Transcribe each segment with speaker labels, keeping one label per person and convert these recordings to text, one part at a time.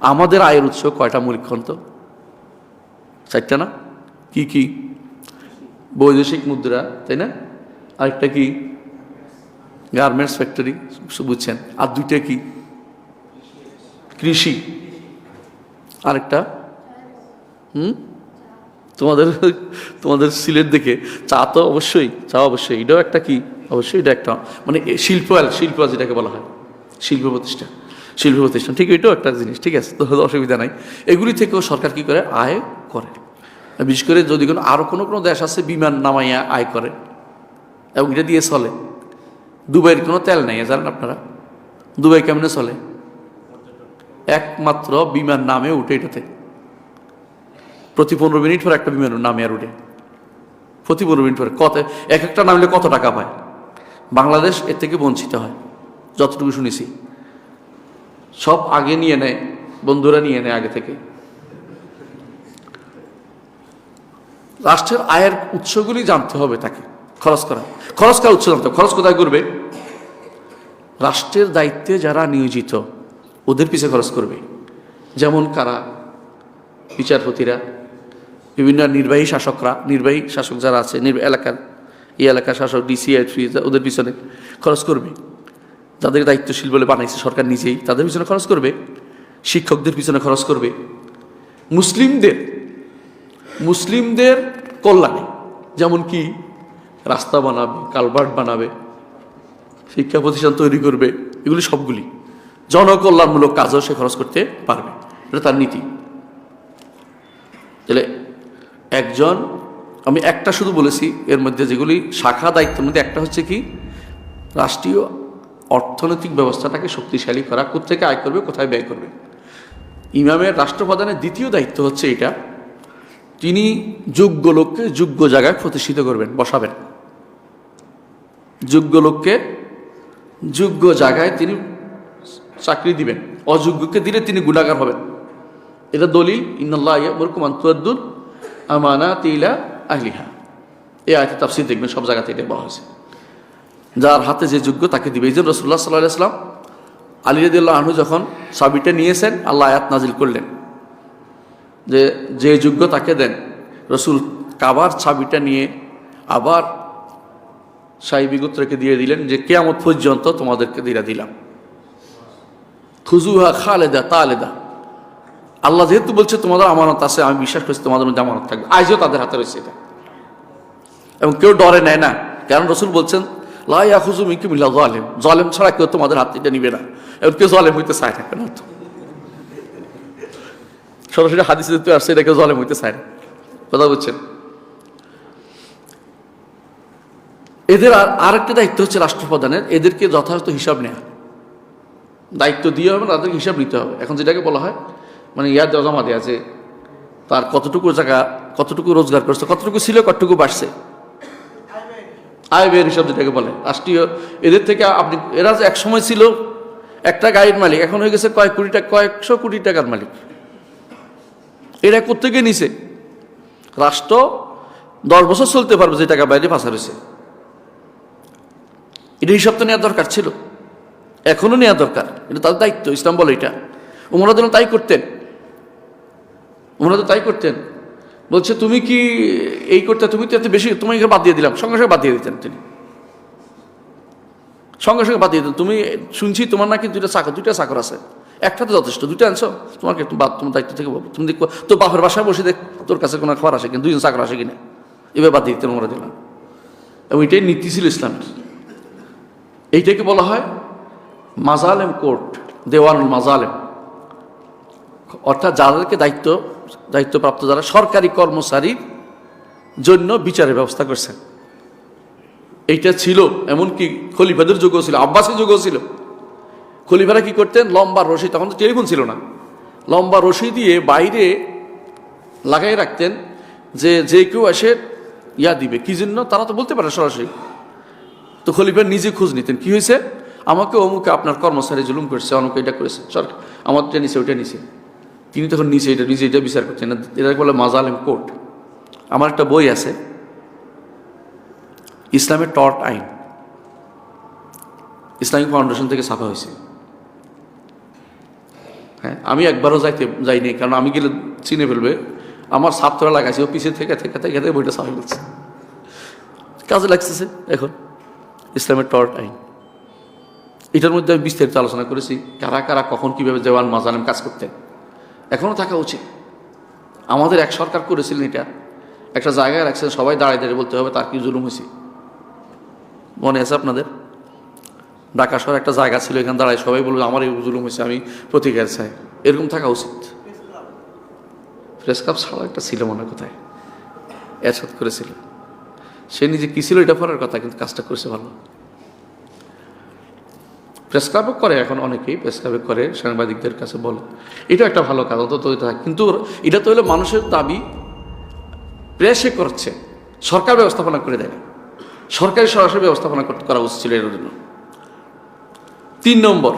Speaker 1: আমাদের আয়ের উৎস কয়টা মৌলিক খন্ত চারটা না? কি কি? বৈদেশিক মুদ্রা, তাই না? আরেকটা কি? গার্মেন্টস ফ্যাক্টরি বুঝছেন? আর দুইটা কি? কৃষি। আরেকটা? হুম? তোমাদের তোমাদের সিলেট দেখে চা তো অবশ্যই, চা অবশ্যই। এটাও একটা কি? অবশ্যই এটা একটা। মানে শিল্প শিল্প যেটাকে বলা হয়, শিল্প প্রতিষ্ঠান। শিল্প প্রতিষ্ঠান। ঠিক এটাও একটা জিনিস, ঠিক আছে? তো অসুবিধা নাই। এগুলি থেকেও সরকার কি করে? আয় করে। বিশেষ করে যদি কোনো আরও কোনো কোনো দেশ আছে, বিমান নামাইয়া আয় করে, এবং এটা দিয়ে চলে। দুবাইয়ের কোনো তেল নেই, জানেন আপনারা? দুবাই কেমনে চলে? একমাত্র বিমান নামে উঠে এটাতে। প্রতি পনেরো মিনিট পর একটা বিমান নামে আর উঠে। প্রতি পনেরো মিনিট পরে। কত, এক একটা নামলে কত টাকা পায়? বাংলাদেশ এর থেকে বঞ্চিত হয়, যতটুকু শুনেছি। সব আগে নিয়ে নেয়, বন্ধুরা নিয়ে নেয় আগে থেকে। রাষ্ট্রের আয়ের উৎসগুলি জানতে হবে তাকে, খরচ করা। খরচ করার উৎস জানতে খরচ কোথায় করবে? রাষ্ট্রের দায়িত্বে যারা নিয়োজিত, ওদের পিছিয়ে খরচ করবে। যেমন কারা? বিচারপতিরা, বিভিন্ন নির্বাহী শাসকরা, নির্বাহী শাসক যারা আছে এলাকার, এই এলাকার শাসক ডিসিআই ওদের পিছনে খরচ করবে। যাদের দায়িত্বশীল বলে বানাইছে সরকার নিজেই। তাদের পিছনে খরচ করবে, শিক্ষকদের পিছনে খরচ করবে। মুসলিমদের মুসলিমদের কল্যাণে, যেমন কি রাস্তা বানাবে, কালভার্ট বানাবে, শিক্ষা প্রতিষ্ঠান তৈরি করবে, এগুলি সবগুলি জনকল্যাণমূলক কাজও সে খরচ করতে পারবে। এটা তার নীতি। তাহলে একজন, আমি একটা শুধু বলেছি, এর মধ্যে যেগুলি শাখা দায়িত্বের মধ্যে একটা হচ্ছে কি, রাষ্ট্রীয় অর্থনৈতিক ব্যবস্থাটাকে শক্তিশালী করা কোথেকে আয় করবে, কোথায় ব্যয় করবে। ইমামের রাষ্ট্রপ্রধানের দ্বিতীয় দায়িত্ব হচ্ছে এটা, তিনি যোগ্য লোককে যোগ্য জায়গায় প্রতিষ্ঠিত করবেন, বসাবেন। যোগ্য লোককে যোগ্য জায়গায় তিনি চাকরি দিবেন, অযোগ্যকে দিলে তিনি গুণাগার হবেন। এটা দলিল ইয়ামুরকুম তুয়াদ্দুল আমানা তিলা আহলিহা। এই আয়তে তাফসির দেখবেন, সব জায়গাতে এটা বলা হয়েছে। যার হাতে যে যোগ্য তাকে দিবে। এই জন্য রসুল্লাহ সাল্লাহ ইসলাম আলী রদিল্লাহ আনহু যখন সাবিটা নিয়েছেন, আল্লাহ আয়াত নাজিল করলেন যে যে যোগ্য তাকে দেন। রসুল কাবার ছাবিটা নিয়ে আবার সাহিবিগুত্রকে দিয়ে দিলেন যে, কেয়ামত পর্যন্ত তোমাদেরকে দিয়ে দিলাম। খুজুহা খালেদা তালেদা। আল্লাহ যেহেতু বলছে, তোমাদের আমানত আছে, আমি বিশ্বাস করছি তোমাদের মধ্যে আমানত থাকবে। আজও তাদের হাতে রয়েছে এটা। এবং কেউ ডরে নেয় না। কারণ রসুল বলছেন লাইয়া খুজু মিকি মিল্লা জলেম জলেম ছাড়া কেউ তোমাদের হাত এটা নিবে না। এবং কেউ জলেম হইতে চায় না, কেন সরাসরি হাদিসে যেতে আসছে এটা কেউ জলেম হইতে চায় না। কথা বলছেন? এদের আর, আরেকটা দায়িত্ব হচ্ছে রাষ্ট্রপ্রধানের। এদেরকে যথাযথ হিসাব নেওয়া দায়িত্ব দিয়ে হবে না, তাদেরকে হিসাব নিতে হবে। এখন যেটাকে বলা হয় মানে দেওয়া জমা দেওয়া যে, তার কতটুকু জায়গা, কতটুকু রোজগার করছে, কতটুকু ছিল, কতটুকু বাড়ছে। আয় ব্যয়ের হিসাব যেটাকে বলে। রাষ্ট্রীয়, এদের থেকে আপনি, এরা এক সময় ছিল, একটা গাড়ির মালিক, এখন হয়ে গেছে কয়েক কোটি টাকা, কয়েকশো কোটি টাকার মালিক। এরা কোথেকে নিছে? রাষ্ট্র দশ বছর চলতে পারবে যে টাকা বাইরে ফাঁসা রয়েছে এটা হিসাব তো নেওয়া দরকার ছিল। এখনও নেওয়া দরকার। এটা তার দায়িত্ব, ইসলাম বলে এটা। উমরা যেন তাই করতেন। উমরা তো তাই করতেন। বলছে, তুমি কি এই করতে তুমি তো এত বেশি, তোমাকে বাদ দিয়ে দিলাম। সঙ্গে সঙ্গে বাদ দিয়ে দিতেন তিনি। সঙ্গে সঙ্গে বাদ দিয়ে দিতেন। তুমি, শুনছি তোমার নাকি দুইটা চাকর দুইটা চাকর আছে। একটা তো যথেষ্ট, দুইটা আনছো। তোমাকে একটু বাদ, তোমার দায়িত্ব থেকে তুমি দেখব তোর বাপের বাসায় বসে দেখ, তোর কাছে কোনো খাবার আসে কিনা, দুইজন চাকর আসে কিনা। এবার বাদ দিয়ে দিতেন উমরা দিলাম এবং এটাই নীতি ছিল ইসলামের। এইটাকে বলা হয় মাজালেম কোর্ট, দেওয়ানুল মাজালেম। অর্থাৎ যাদেরকে দায়িত্ব, দায়িত্বপ্রাপ্ত যারা, সরকারি কর্মচারীর জন্য বিচারের ব্যবস্থা করছেন। এইটা ছিল, এমনকি খলিফাদের যুগও ছিল, আব্বাসের যুগও ছিল। খলিফারা কি করতেন? লম্বা রশি, তখন তো টেলিফোন ছিল না। লম্বা রশি দিয়ে বাইরে লাগাই রাখতেন যে যে কেউ এসে ইয়া দিবে। কি জন্য? তারা তো বলতে পারে সরাসরি। তো খলিফা নিজে খোঁজ নিতেন। কি হয়েছে? আমাকে অমুকে আপনার কর্মচারী জুলুম করেছে, অমুকে এটা করেছে। সরকার, আমারটা নিচে ওইটা নিচে তিনি তখন নিচে এটা, নিজে এটা বিচার করছেন। এটা বলে মাজালেম কোর্ট। আমার একটা বই আছে। ইসলামের টর্ট আইন। ইসলামিক ফাউন্ডেশন থেকে ছাপা হয়েছে। হ্যাঁ আমি একবারও যাইতে, যাইনি, কারণ আমি গেলে চিনে ফেলবে। আমার ছাত্ররা লাগাইছে, ও পিছিয়ে থেকে থেকে থেকে থেকে বইটা সামনে ফেলছে। কাজে লাগতেছে এখন। ইসলামের টর্ট আইন। এটার মধ্যে আমি বিস্তারিত আলোচনা করেছি। কারা কারা, কখন, কীভাবে দেওয়ান মাজানাম কাজ করতেন। এখনও থাকা উচিত। আমাদের এক সরকার করেছিলেন এটা। একটা জায়গায় রাখছেন, সবাই দাঁড়িয়ে দাঁড়িয়ে বলতে হবে, তার কি জুলুম হয়েছে? মনে আছে আপনাদের? ঢাকা শহরে একটা জায়গা ছিল, এখানে দাঁড়ায় সবাই বলবে, আমার এই জুলুম হয়েছে, আমি প্রতিকার চাই। এরকম থাকা উচিত। প্রেস ছাড়াও একটা ছিল মনে কোথায়? এরশাদ করেছিল। সে নিজে কি ছিল, এটা পরের কথা, কিন্তু কাজটা করেছে ভালো। প্রেস ক্লাবও করে, এখন অনেকেই প্রেস ক্লাবে করে সাংবাদিকদের কাছে বলে। এটা একটা ভালো কাজ, অন্তত। কিন্তু এটা তো হলো মানুষের দাবি প্রেসে করছে, সরকার ব্যবস্থাপনা করে দেয় সরকারি সরাসরি ব্যবস্থাপনা করা উচিত ছিল এর জন্য। তিন নম্বর,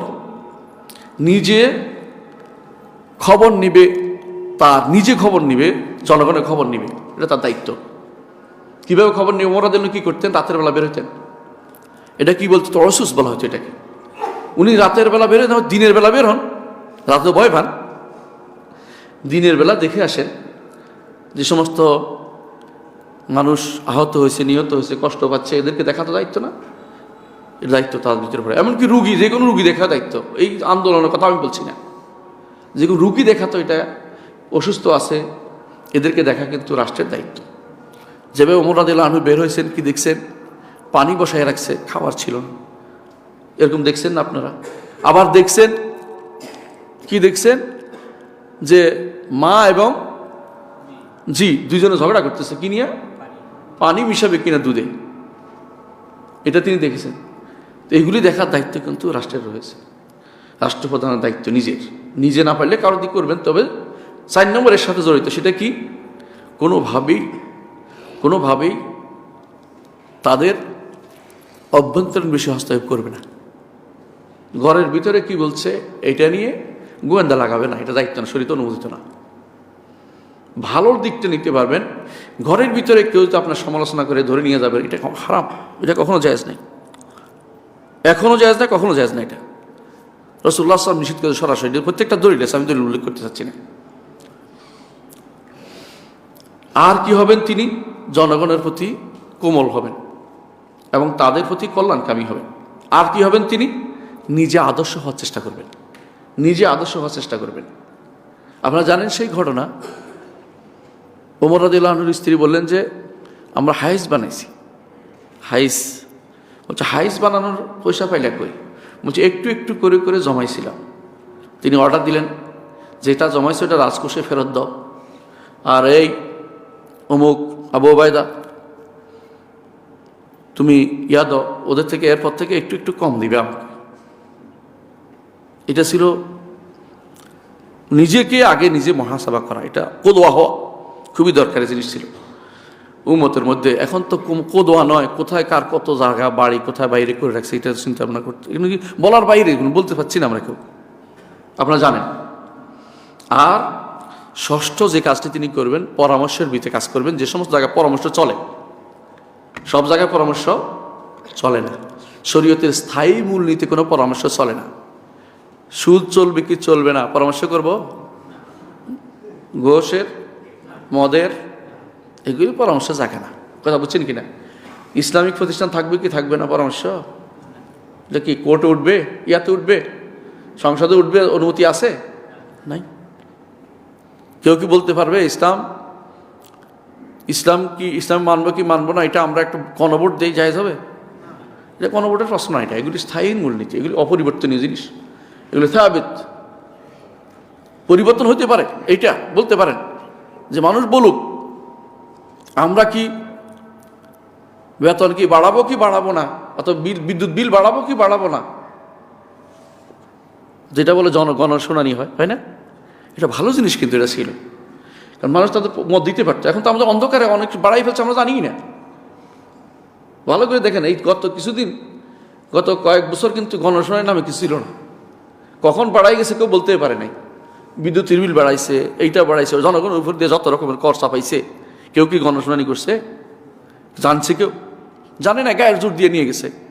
Speaker 1: নিজে খবর নিবে, তার নিজে খবর নিবে, জনগণের খবর নিবে, এটা তার দায়িত্ব। কীভাবে খবর নিবে? ওরা জন্য কী করতেন? রাতের বেলা বের হতেন। এটা কি বলতো? তরসুস বলা হচ্ছে এটাকে। উনি রাতের বেলা বের হন, দিনের বেলা বের হন রাতে ভয় পান। দিনের বেলা দেখে আসেন যে সমস্ত মানুষ আহত হয়েছে, নিহত হয়েছে, কষ্ট পাচ্ছে, এদেরকে দেখা তো দায়িত্ব না। এর দায়িত্ব তার ভিতরে পড়ে। এমনকি রুগী, যে কোনো রুগী দেখা দায়িত্ব। এই আন্দোলনের কথা আমি বলছি না। যে কোনো রুগী দেখা তো এটা, অসুস্থ আছে, এদেরকে দেখা কিন্তু রাষ্ট্রের দায়িত্ব। যেভাবে ওমর আদিল্লা আনু বের হয়েছেন, কি দেখছেন? পানি বসায় রাখছে, খাবার ছিল না। এরকম দেখছেন না আপনারা? আবার দেখছেন, কি দেখছেন? যে মা এবং জি, দুইজনে ঝগড়া করতেছে। কি নিয়ে? পানি মিশাবে কিনা দুধে। এটা তিনি দেখেছেন। তো এগুলি দেখার দায়িত্ব কিন্তু রাষ্ট্রের রয়েছে। রাষ্ট্রপ্রধানের দায়িত্ব নিজের। নিজে না পারলে কারও দিক করবেন, তবে চার নম্বরের সাথে জড়িত। সেটা কি? কোনোভাবেই কোনোভাবেই তাদের অভ্যন্তরীণ বিষয়ে হস্তক্ষেপ করবে না। ঘরের ভিতরে কি বলছে এটা নিয়ে গোয়েন্দা লাগাবে না, এটা দায়িত্ব না শরীর অনুমোদিত না। ভালোর দিকটা নিতে পারবেন, ঘরের ভিতরে কেউ তো আপনার সমালোচনা করে ধরে নিয়ে যাবে, এটা হারাম, এটা কখনো জায়জ নেই। এখনও জায়জ না, কখনো জায়জ না এটা। রসুল্লাহ সাহেব নিষিদ্ধ করে সরাসরি প্রত্যেকটা দলিল আছে, আমি দলিল উল্লেখ করতে চাচ্ছি না। আর কি হবেন তিনি? জনগণের প্রতি কোমল হবেন এবং তাদের প্রতি কল্যাণকামী হবেন। আর কি হবেন তিনি? নিজে আদর্শ হওয়ার চেষ্টা করবেন। নিজে আদর্শ হওয়ার চেষ্টা করবেন। আপনারা জানেন সেই ঘটনা? ওমর আদিল্লাহনুর স্ত্রী বললেন যে, আমরা হাইস বানাইছি। হাইস, বলছে, হাইস বানানোর পয়সা পাইলে কই? বলছে, একটু একটু করে করে জমাইছিলাম। তিনি অর্ডার দিলেন, যেটা জমাইছে ওটা রাজকোষে ফেরত দাও। আর এই অমুক আবু ওবায়দা, তুমি ইয়া দাও, ওদের থেকে এরপর থেকে একটু একটু কম দিবে আমাকে। এটা ছিল নিজেকে আগে নিজে মহাসভা করা। এটা কোদোয়া হওয়া খুবই দরকারি জিনিস ছিল। উমতের মধ্যে এখন তো কোদোয়া নয়, কোথায় কার কত জায়গা, বাড়ি, কোথায় বাইরে করে রাখছে, এটা চিন্তা ভাবনা করতে এগুলো কি বলার বাইরে, এগুলো বলতে পারছি না আমরা কেউ। আপনারা জানেন। আর ষষ্ঠ যে কাজটি তিনি করবেন, পরামর্শের ভিত্তিতে কাজ করবেন, যে সমস্ত জায়গায় পরামর্শ চলে, সব জায়গায় পরামর্শ চলে না। শরীয়তের স্থায়ী মূলনীতি কোনো পরামর্শ চলে না। সুদ চলবে কি চলবে না? পরামর্শ করব? ঘোষের মদের, এগুলি পরামর্শ থাকে না। কথা বুঝছেন কি না ইসলামিক প্রতিষ্ঠান থাকবে কি থাকবে না পরামর্শ? এটা কি, কোর্টে উঠবে? ইয়াতে উঠবে? সংসদে উঠবে? অনুমতি আছে? নাই। কেউ কি বলতে পারবে ইসলাম? ইসলাম কি, ইসলাম মানবো কি মানবো না? এটা আমরা একটা গণভোট দিয়ে যায় হবে? এটা গণভোটের প্রশ্ন এটা। এগুলি স্থায়ী মূলনীতি, এগুলি অপরিবর্তনীয় জিনিস। এগুলো থাবিত পরিবর্তন হতে পারে, এইটা বলতে পারেন। যে মানুষ বলুক, আমরা কি বেতন কি বাড়াবো কি বাড়াবো না, অথবা বিল, বিদ্যুৎ বিল বাড়াবো কি বাড়াবো না, যেটা বলে জনগণ শুনানি হয় হয় না? এটা ভালো জিনিস কিন্তু এটা ছিল। কারণ মানুষ তাদের মত দিতে পারতো। এখন তো আমাদের অন্ধকারে অনেক বাড়াই ফেলছে, আমরা জানি না। ভালো করে দেখেন, এই গত কিছুদিন, গত কয়েক বছর কিন্তু গণশুনানির নামে কিছু ছিল না। কখন বাড়াই গেছে কেউ বলতে পারে নাই। বিদ্যুতের বিল বাড়াইছে, এইটা বাড়াইছে, জনগণের উপর দিয়ে যত রকমের কর চাপাইছে, কেউ কি গণশুনানি করছে? জানছে কেউ? জানে না, গায়ের জোর দিয়ে নিয়ে গেছে।